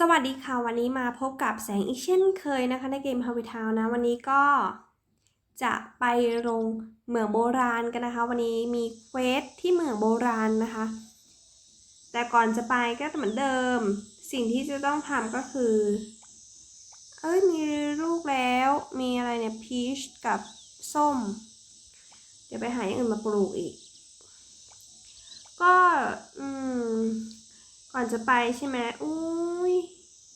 สวัสดีค่ะ วันนี้มาพบกับแสงอีกเช่นเคยนะคะในเกม h a v i t o w n นะ วันนี้ก็จะไปลงเหมืองโบราณกันนะคะ วันนี้มีเควสที่เหมืองโบราณนะคะ แต่ก่อนจะไปก็เหมือนเดิม สิ่งที่จะต้องทำก็คือ เอ้ยมีลูกแล้วมีอะไรเนี่ยพีชกับส้ม เดี๋ยวไปหาอย่างอื่นมาปลูกอีก ก็อืม ก่อนจะไปใช่ไหมอุ้ย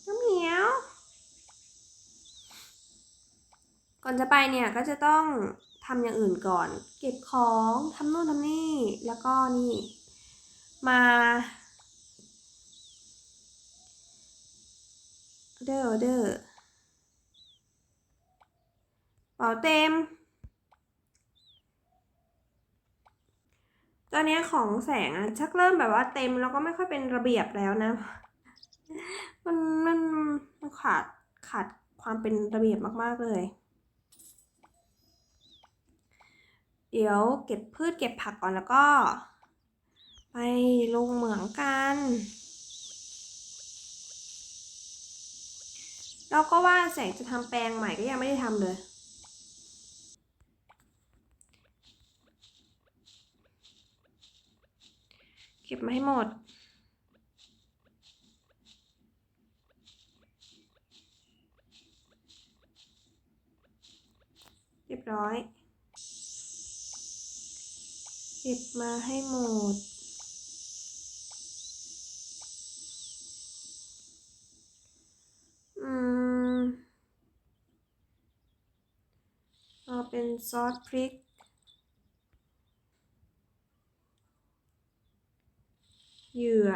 น้ำเหมียว ก่อนจะไปเนี่ยก็จะต้องทำอย่างอื่นก่อน เก็บของทำนู่นทำนี่ แล้วก็นี่ มา เดอร์เดอร์เป๋าเต็ม ตอนนี้ของแสงอะชักเริ่มแบบว่าเต็มแล้วก็ไม่ค่อยเป็นระเบียบแล้วนะ มันมันมันขาดขาดความเป็นระเบียบมากๆเลย เดี๋ยวเก็บพืชเก็บผักก่อนแล้วก็ ไปลงเหมืองกันเราก็ว่าแสงจะทำแปลงใหม่ก็ยังไม่ได้ทำเลย ก็บมาให้หมด เรียบร้อย เก็บมาให้หมดอืมเอาเป็นซอสพริก เหยื่อ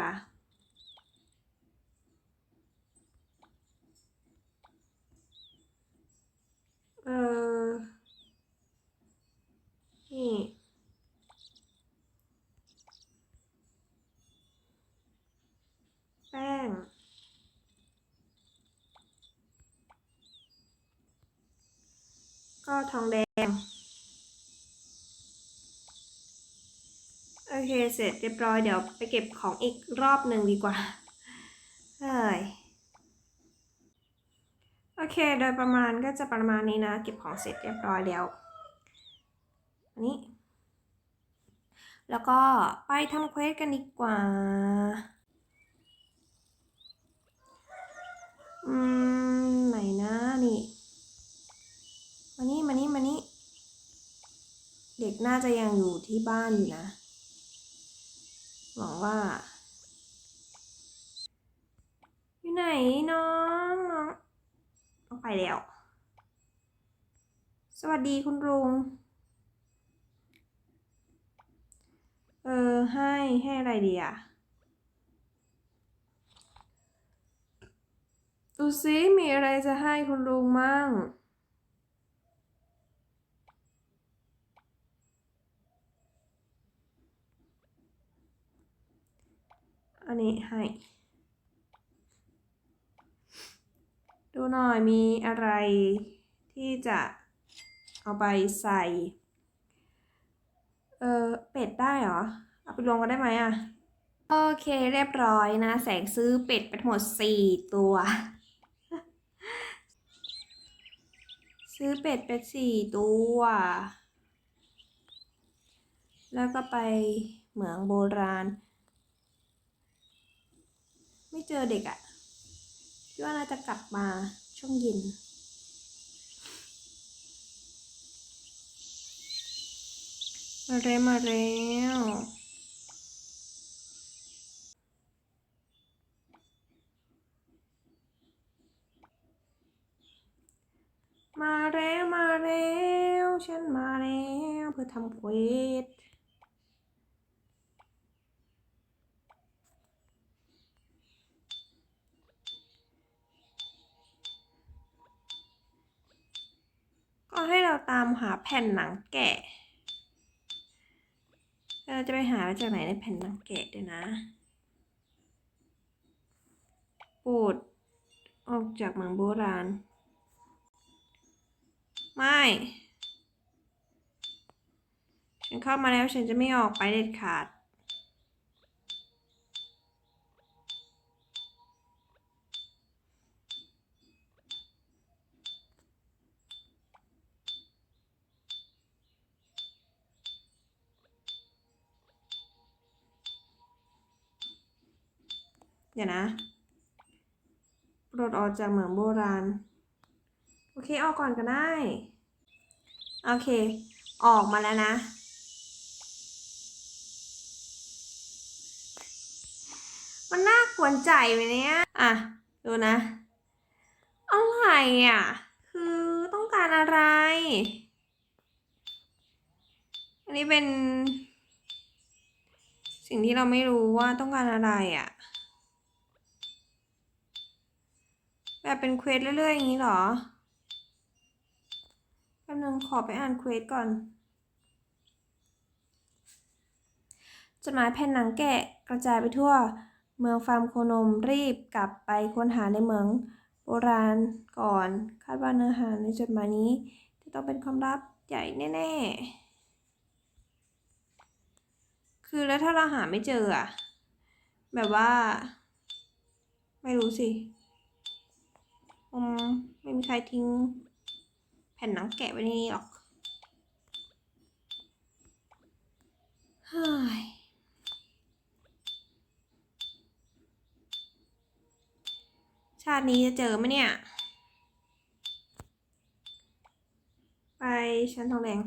เออนี่แป้ง ก็ทองแดง โอ เคเสร็จเรียบร้อยเดี๋ยวไปเก็บของอีกรอบหนึ่งดีกว่าเฮ้ยโอเค โดยประมาณก็จะประมาณนี้นะ เก็บของเสร็จเรียบร้อยแล้วอันนี้ แล้วก็ไปทำเควสกันดีกว่า อืม ไหนนะนี่ มานี่มานี่มานี่ เด็กน่าจะยังอยู่ที่บ้านอยู่นะ หวังว่า อยู่ไหนน้องน้องต้องไปแล้ว สวัสดีคุณลุง เออ ให้ ให้อะไรดีอะดูซิมีอะไรจะให้คุณลุงมั่ง อันนี้ให้ดูหน่อยมีอะไรที่จะเอาไปใส่ เออเป็ดได้เหรอ เอาไปรวมกันได้ไหมอะโอเคเรียบร้อยนะ แสงซื้อเป็ดไปทั้งหมดสี่ตัว ซื้อเป็ดไปสี่ตัว แล้วก็ไปเหมืองโบราณ ไม่เจอเด็กอะ่ะคิดว่าน่าจะกลับมาช่วงเย็นมาเร็วมาเร็วมาแล้วมาแล้วฉันมาแล้วเพื่อทำเควส เราตามหาแผ่นหนังแกะ เราจะไปหามาจากไหนในแผ่นหนังแกะดี๋ยนะปูดออกจากเมืองโบราณ ไม่ ฉันเข้ามาแล้วฉันจะไม่ออกไปเด็ดขาด เดี๋ยวนะปลดออกจากเหมืองโบราณ โอเคออกก่อนก็ได้ โอเค ออกมาแล้วนะ มันน่ากวนใจไหมเนี่ย อะ ดูนะอะไรอะ คือต้องการอะไร อันนี้เป็น สิ่งที่เราไม่รู้ว่าต้องการอะไรอะ แบบเป็นเควสเรื่อยๆอย่างนี้เหรอแป๊บนึงขอไปอ่านเควสก่อนจดหมายแผ่นหนังแกะกระจายไปทั่ว เมืองฟาร์มโคนมรีบกลับไปค้นหาในเมืองโบราณก่อน คาดว่าเนื้อหาในจดหมายนี้ จะต้องเป็นความลับใหญ่แน่ ๆ คือแล้วถ้าเราหาไม่เจออะแบบว่า ไม่รู้สิ อืมไม่มีใครทิ้ง แผ่นหนังแกะไว้ในนี้หรอกเฮ้ยชาตินี้จะเจอไหมเนี่ย ไปชั้นทองแดง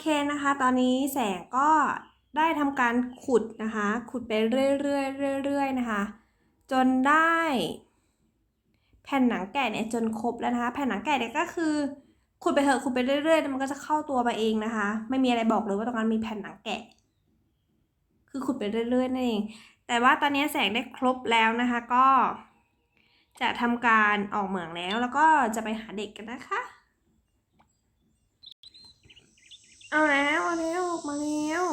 เคนะคะ ตอนนี้แสงก็ได้ทำการขุดนะคะ ขุดไปเรื่อยๆเรื่อยๆนะคะ จนได้ แผ่นหนังแกะเนี่ยจนครบแล้วนะคะ แผ่นหนังแกะเนี่ยก็คือ ขุดไปเถอะขุดไปเรื่อยๆมันก็จะเข้าตัวมาเองนะคะ ไม่มีอะไรบอกเลยว่าตรงนั้นมีแผ่นหนังแกะ คือขุดไปเรื่อยๆนั่นเอง แต่ว่าตอนนี้แสงได้ครบแล้วนะคะก็ จะทำการออกเหมืองแล้วแล้วก็จะไปหาเด็กกันนะคะ เอาแล้วเอาแล้วออกมาแล้ว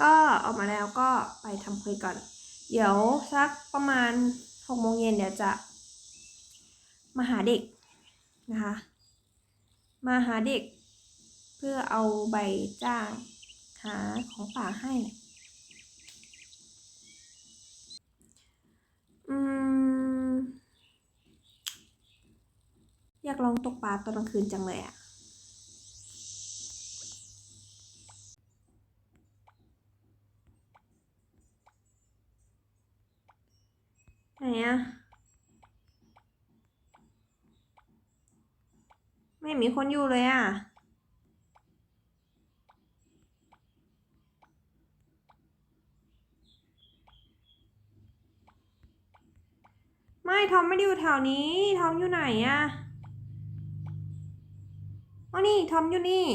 ก็ออกมาแล้วก็ไปทำคุยก่อน เดี๋ยวสักประมาณหกโมงเย็นเดี๋ยวจะ มาหาเด็กนะคะ มาหาเด็ก เพื่อเอาใบจ้างหาของป่าให้อืมอยากลองตกปลาตอนกลางคืนจังเลยอะ นอะไม่มีคนอยู่เลยอะ ไม่ทอมไม่ได้อยู่แถวนี้ทอมอยู่ไหนอะอ๋อนี่ทอมอยู่นี่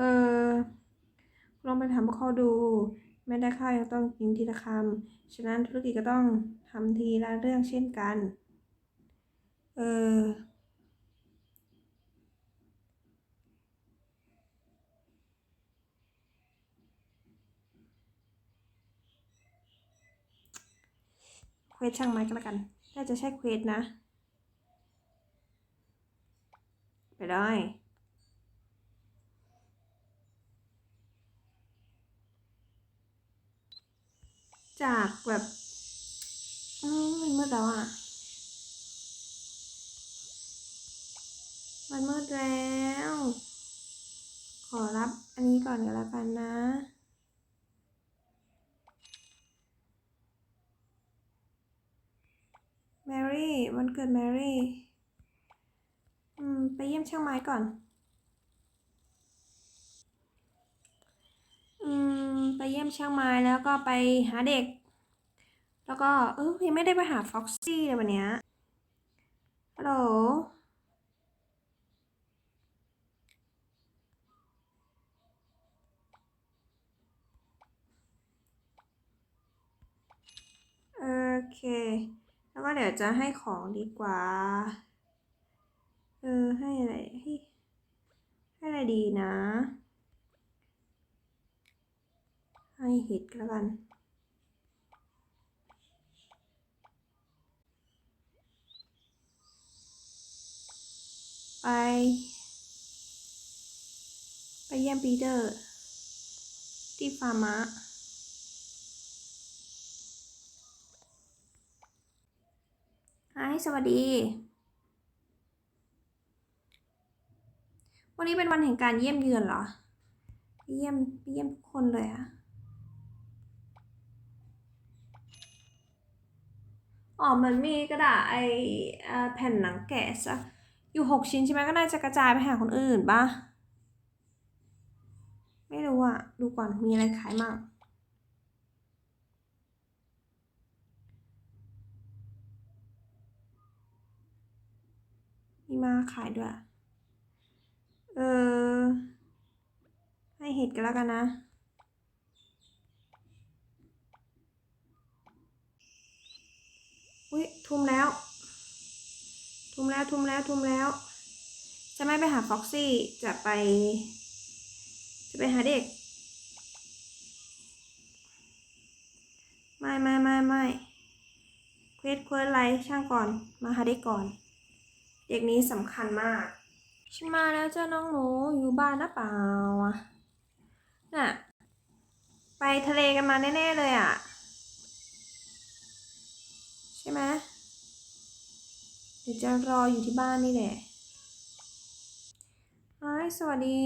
เออลองไปถามพวกเขาดูไม่ได้ข้าวยังต้องกินทีละคำฉะนั้นธุรกิจก็ต้องทำทีละเรื่องเช่นกัน เออเควสช่างไม้ก็แล้วกัน น่าจะใช่เควสนะ ไปเล จากแบบอืมมันมืดแล้วอะ มันมืดแล้ว ขอรับอันนี้ก่อนก็แล้วกันนะมแมรี่วันเกิดแมรี่ อืม ไปเยี่ยมช่างไม้ก่อน อืม ไปเยี่ยมเช่างไม้แล้วก็ไปหาเด็ก แล้วก็เออยังไม่ได้ไปหาฟ็อกซี่เลยวันเนี้ยฮัลโหลโอเค แล้วก็เดี๋ยวจะให้ของดีกว่า เออ ให้อะไร ให้ให้อะไรดีนะ ให้เห็ดก็แล้วกันไป ไปเยี่ยมปีเตอร์ ที่ฟาร์มะไฮสวัสดี วันนี้เป็นวันแห่งการเยี่ยมเยือนเหรอ เยี่ยมเยี่ยมทุกคนเลยอะ อ๋อมันมีกระดาษไอแผ่นหนังแกะซะอยู่หกชิ้นใช่ไหมก็น่าจะกระจายไปหาคนอื่นปะไม่รู้อะดูก่อนมีอะไรขายมั่งมีมาขายด้วย เออ ให้เห็ดกันแล้วกันนะ อุ้ย ทุ่มแล้ว ทุ่มแล้วทุ่มแล้วทุ่มแล้ว จะไม่ไปหาฟ็อกซี่ จะไป จะไปหาเด็ก ไม่ไม่ไม่ไม่เควสเควสอะไรช่างก่อน มาหาเด็กก่อน เด็กนี้สำคัญมากฉันมาแล้วเจ้าน้องหนูอยู่บ้านนะเปล่าน่ะ ไปทะเลกันมาแน่ ๆ เลยอะ ใช่ไหม ดี๋ยวจะรออยู่ที่บ้านนี่แหละไายสวัสดี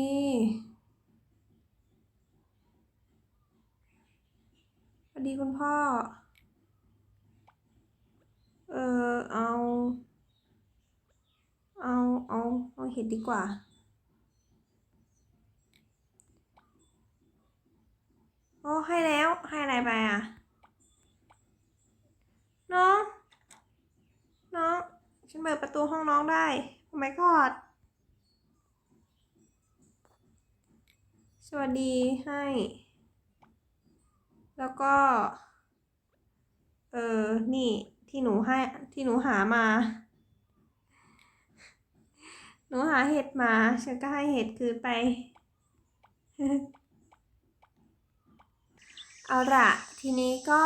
สวัสดีคุณพ่อ เออเอา เอา เอา เอาเห็ดดีกว่าโอ้ให้แล้ว ให้อะไรไปอะน้อง ฉันเปิดประตูห้องน้องได้โอ้ my god สวัสดีให้ แล้วก็ เออ นี่ที่หนูให้ที่หนูหามา หนูหาเห็ดมา ฉันก็ให้เห็ดคืนไป เอาละทีนี้ก็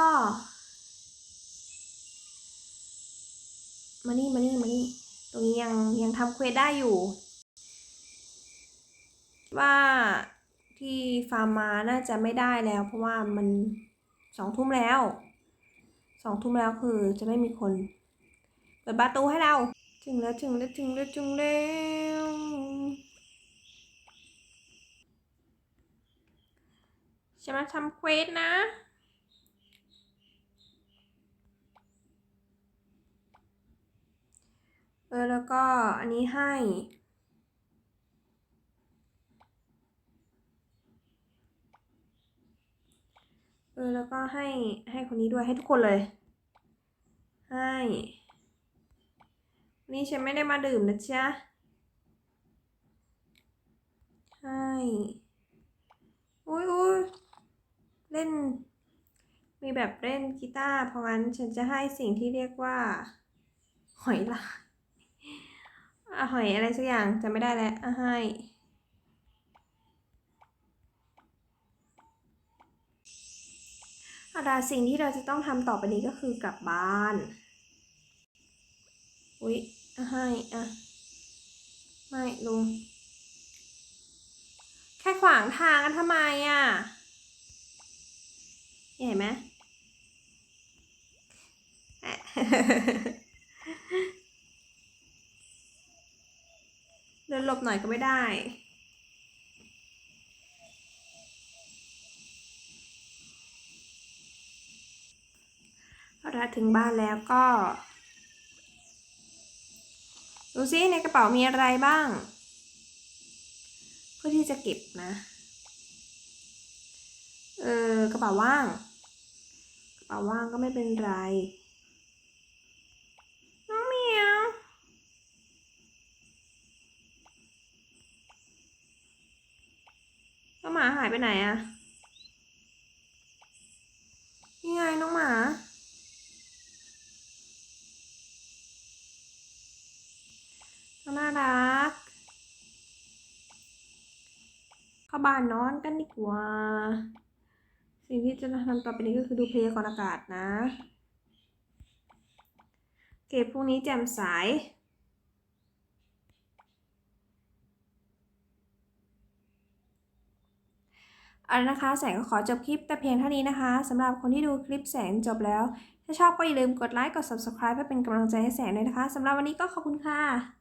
มานี่มานี่มานี่ตรงนี้ยังยังทำเควสได้อยู่ ว่าที่ฟาร์มมาน่าจะไม่ได้แล้ว เพราะว่ามันสองทุ่มแล้วสองทุ่มแล้วคือจะไม่มีคนเปิดประตูให้เราถึงแล้วถึงแล้วถึงแล้วถึงแล้วจะมาทำเควสนะ เออแล้วก็อันนี้ให้ เออแล้วก็ให้ให้คนนี้ด้วยให้ทุกคนเลย ให้นนี่ฉันไม่ได้มาดื่มนะจ๊ะให้อุ้ยอุ้ยเล่น มีแบบเล่นกีตาร์เพราะงั้นฉันจะให้สิ่งที่เรียกว่า หอยลาย อะหอยอะไรสักอย่างจำไม่ได้แล้วอะให้เอาล่ะสิ่งที่เราจะต้องทำต่อไปนี้ก็คือกลับบ้าน อุ๊ยอะให้อะไม่ลุง แค่ขวางทางกันทำไมอะเห็นไหม แอะ เดินหลบหน่อยก็ไม่ได้พอเราถึงบ้านแล้วก็ ดูซิในกระเป๋ามีอะไรบ้าง เพื่อที่จะเก็บนะ เออกระเป๋าว่าง กระเป๋าว่างก็ไม่เป็นไร น้องเหมียว น้องหมาหายไปไหนอะนี่ไงน้องหมาน,น่ารัก เข้าบ้านนอนกันดีกว่า สิ่งที่จะทำต่อไปนี้ก็คือดูเพยากรอากาศนะ เกตพรุ่งนี้แจ่มใสเอาละนะคะแสงก็ขอจบคลิปแต่เพียงเท่านี้นะคะสำหรับคนที่ดูคลิปแสงจบแล้ว ถ้าชอบก็อย่าลืมกดไลค์กด subscribe เพื่อเป็นกำลังใจให้แสงด้วยนะคะสำหรับวันนี้ก็ขอบคุณค่ะ